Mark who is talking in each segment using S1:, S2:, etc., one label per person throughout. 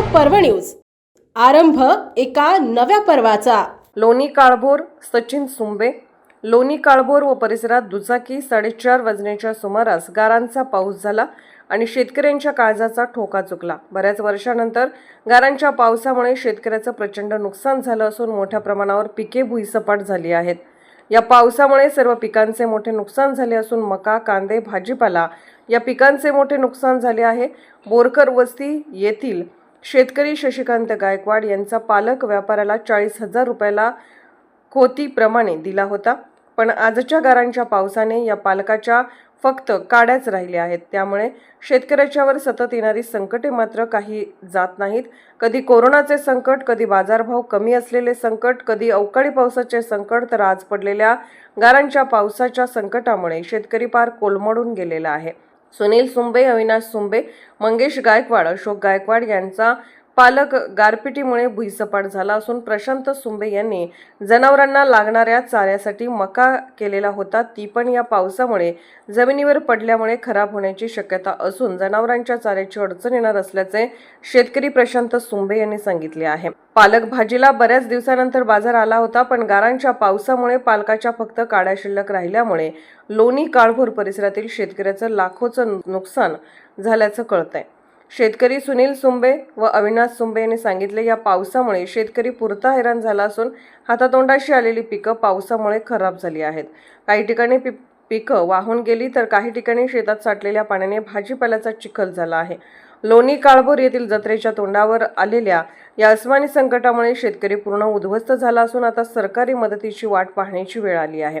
S1: पर्व न्यूज. आरंभ एका नव्या पर्वाचा.
S2: लोणी काळभोर सचिन सुंबे. लोणी काळभोर व परिसरात दुचाकी साडेचार वाजण्याच्या सुमारास गारांचा पाऊस झाला आणि शेतकऱ्यांच्या काळजाचा ठोका चुकला. बऱ्याच वर्षानंतर गारांच्या पावसामुळे शेतकऱ्याचं प्रचंड नुकसान झालं असून मोठ्या प्रमाणावर पिके भुईसपाट झाली आहेत. या पावसामुळे सर्व पिकांचे मोठे नुकसान झाले असून मका कांदे भाजीपाला या पिकांचे मोठे नुकसान झाले आहे. बोरकर वस्ती येथील शेतकरी शशिकांत गायकवाड यांचा पालक व्यापाऱ्याला चाळीस हजार रुपयाला खोतीप्रमाणे दिला होता. पण आजच्या गारांच्या पावसाने या पालकाच्या फक्त काड्याच राहिल्या आहेत. त्यामुळे शेतकऱ्याच्यावर सतत येणारी संकटे मात्र काही जात नाहीत. कधी कोरोनाचे संकट कधी बाजारभाव कमी असलेले संकट कधी अवकाळी पावसाचे संकट तर आज पडलेल्या गारांच्या पावसाच्या संकटामुळे शेतकरी पार कोलमडून गेलेला आहे. सुनील सुंबे अविनाश सुंबे मंगेश गायकवाड अशोक गायकवाड यांचा पालक गारपिटीमुळे भुईसपाट झाला असून प्रशांत सुंबे यांनी जनावरांना लागणाऱ्या चाऱ्यासाठी मका केलेला होता. ती पण या पावसामुळे जमिनीवर पडल्यामुळे खराब होण्याची शक्यता असून जनावरांच्या चाऱ्याची अडचण येणार असल्याचे शेतकरी प्रशांत सुंबे यांनी सांगितले आहे. पालक भाजीला बऱ्याच दिवसानंतर बाजार आला होता पण गारांच्या पावसामुळे पालकाच्या फक्त काड्या शिल्लक राहिल्यामुळे लोणी काळभोर परिसरातील शेतकऱ्याचं लाखोचं नुकसान झाल्याचं कळतंय. शेतकरी सुनील सुंबे व अविनाश सुंबे यांनी सांगितले या पावसामुळे शेतकरी पुरता हैराण झाला असून हातातोंडाशी आलेली पिकं पावसामुळे खराब झाली आहेत. काही ठिकाणी पि पिकं वाहून गेली तर काही ठिकाणी शेतात साठलेल्या पाण्याने भाजीपाल्याचा चिखल झाला आहे. लोणी काळभोर येथील जत्रेच्या तोंडावर आलेल्या या अस्मानी संकटामुळे शेतकरी पूर्ण उद्ध्वस्त झाला असून आता सरकारी मदतीची वाट पाहण्याची वेळ आली आहे.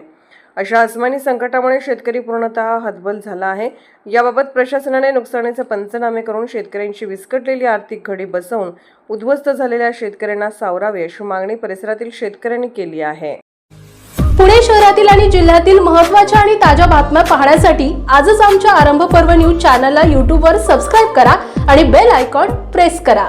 S2: अशा अस्मानी संकटामुळे शेतकरी पूर्णतः हतबल झाला आहे. याबाबत प्रशासनाने नुकसानीचे पंचनामे करून शेतकऱ्यांची विस्कटलेली आर्थिक घडी बसवून उद्ध्वस्त झालेल्या शेतकऱ्यांना सावरावे अशी मागणी परिसरातील शेतकऱ्यांनी केली आहे.
S1: पुणे शहरातील आणि जिल्ह्यातील महत्त्वाच्या आणि ताज्या बातम्या पाहण्यासाठी आजच आमच्या आरंभ पर्व न्यूज चॅनलला यूट्यूबवर सबस्क्राईब करा आणि बेल आयकॉन प्रेस करा.